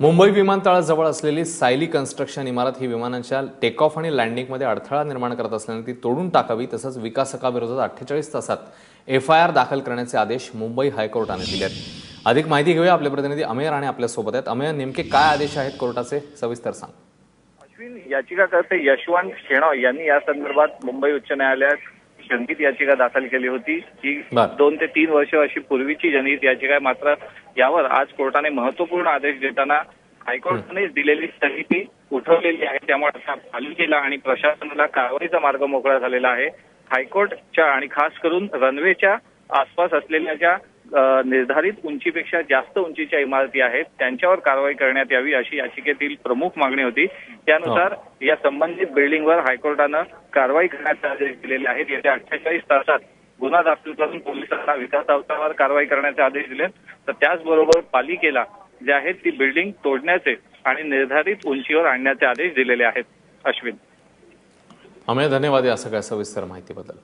मुंबई विमानतळाजवळ असलेली सायली कन्स्ट्रक्शन इमारत ही विमानांच्या टेक ऑफ आणि लँडिंगमध्ये अडथळा निर्माण करत असल्याने ती तोडून टाकावी तसंच विकासकाविरोधात अठ्ठेचाळीस तासात एफ आय आर दाखल करण्याचे आदेश मुंबई हायकोर्टाने दिले आहेत अधिक माहिती घेऊया आपले प्रतिनिधी अमेय राणे आपल्यासोबत आहेत. अमेय नेमके काय आदेश आहेत कोर्टाचे? सविस्तर सांग. अश्विन याचिकाकर्ते यशवंत शेणॉ यांनी या संदर्भात मुंबई उच्च न्यायालयात जनहित याचिका दाखल केली होती. ही. दोन ते तीन वर्ष अशी पूर्वीची जनहित याचिका आहे. मात्र यावर आज कोर्टाने महत्त्वपूर्ण आदेश देताना हायकोर्टाने दिलेली स्थगिती उठवलेली आहे. त्यामुळे आता पालिकेला आणि प्रशासनाला कारवाईचा मार्ग मोकळा झालेला आहे. हायकोर्टच्या आणि खास करून रनवेच्या आसपास असलेल्या ज्या निर्धारित उंचीपेक्षा जास्त उंचीच्या इमारती आहेत. त्यांच्यावर कारवाई करण्यात यावी अशी याचिकेतील प्रमुख मागणी होती. त्यानुसार या संबंधित बिल्डिंगवर हायकोर्टानं कारवाई करण्याचे आदेश दिलेले आहेत. येत्या अठ्ठेचाळीस तासात गुन्हा दाखल करून पोलिसांना विकास आयुक्तांवर कारवाई करण्याचे आदेश दिले. तर त्याचबरोबर पालिकेला जे आहेत ती बिल्डिंग तोडण्याचे आणि निर्धारित उंचीवर आणण्याचे आदेश दिलेले आहेत. अश्विन. अमेय धन्यवाद या सगळ्या सविस्तर माहितीबद्दल.